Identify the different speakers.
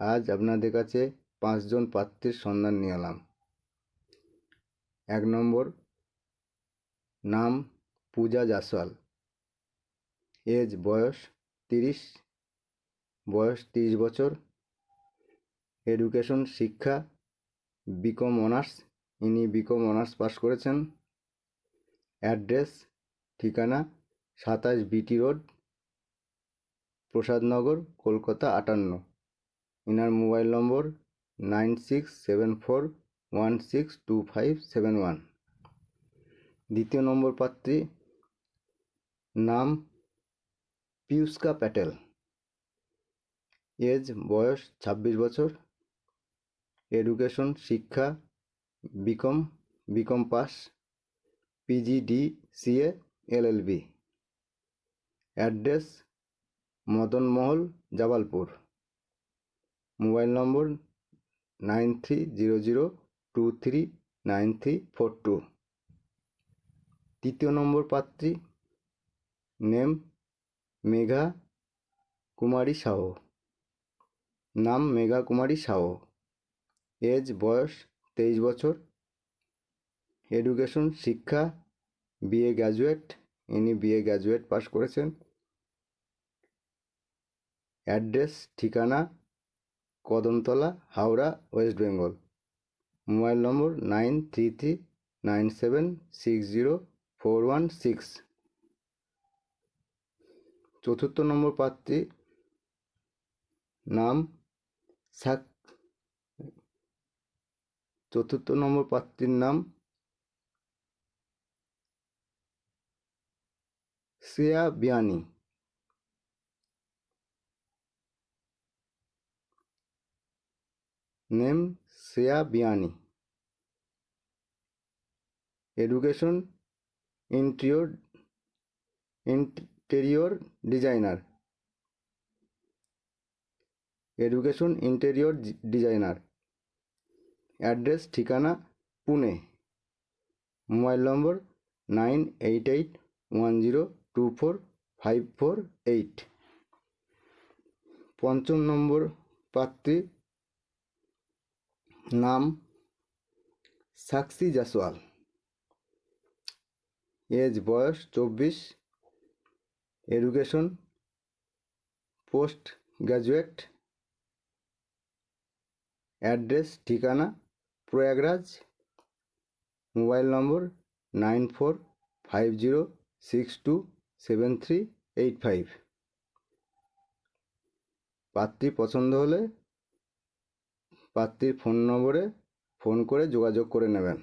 Speaker 1: আজ আপনাদের কাছে পাঁচজন পাত্রের সন্ধান নিয়ে এলাম এক নম্বর, নাম পূজা জাসওয়াল এজ, বয়স তিরিশ বয়স তিরিশ বছর। এডুকেশন, শিক্ষা, বিকম অনার্স, ইনি বিকম অনার্স পাস করেছেন। অ্যাড্রেস, ঠিকানা, সাতাশ বিটি রোড, প্রসাদনগর, কলকাতা আটান্ন। Inner mobile number nine six seven four one six two five seven one. দ্বিতীয় নম্বর পাত্রী নাম পিউষ্কা প্যাটেল। এজ, বয়স ছাব্বিশ বছর। এডুকেশন, শিক্ষা, BCom BCom pass PGD CA LLB. Address, Madan Mahal, Jabalpur. Mobile number nine three zero zero two three nine three four two. তৃতীয় নম্বর পাত্রী name Megha কুমারী সাহ। নাম মেঘা কুমারী সাহ। এজ, বয়স, তেইশ বছর। এডুকেশন, শিক্ষা, বিএ গ্র্যাজুয়েট। ইনি বিএ গ্র্যাজুয়েট পাস করেছেন। অ্যাড্রেস, ঠিকানা Kadamtala, Howrah, West Bengal. Mobile number nine three three, nine seven, six zero, four one six. চতুর্থ নম্বর পাত্রী নাম সাক চতুর্থ নম্বর পাত্রীর নাম Shreya Biyani. Name Shreya Biyani. Education interior interior designer. Education interior designer. Address ঠিকানা Pune. Mobile number nine eight eight one zero two four five four eight. পঞ্চম number পাত্রী নাম সাক্ষী জাসওয়াল। এজ বয়স চব্বিশ। এডুকেশন পোস্ট গ্র্যাজুয়েট অ্যাড্রেস ঠিকানা Prayagraj. Mobile number nine four five zero six two seven three eight five. পাত্রী পছন্দ হলে পাত্রীর ফোন নম্বরে ফোন করে যোগাযোগ করে নেবেন।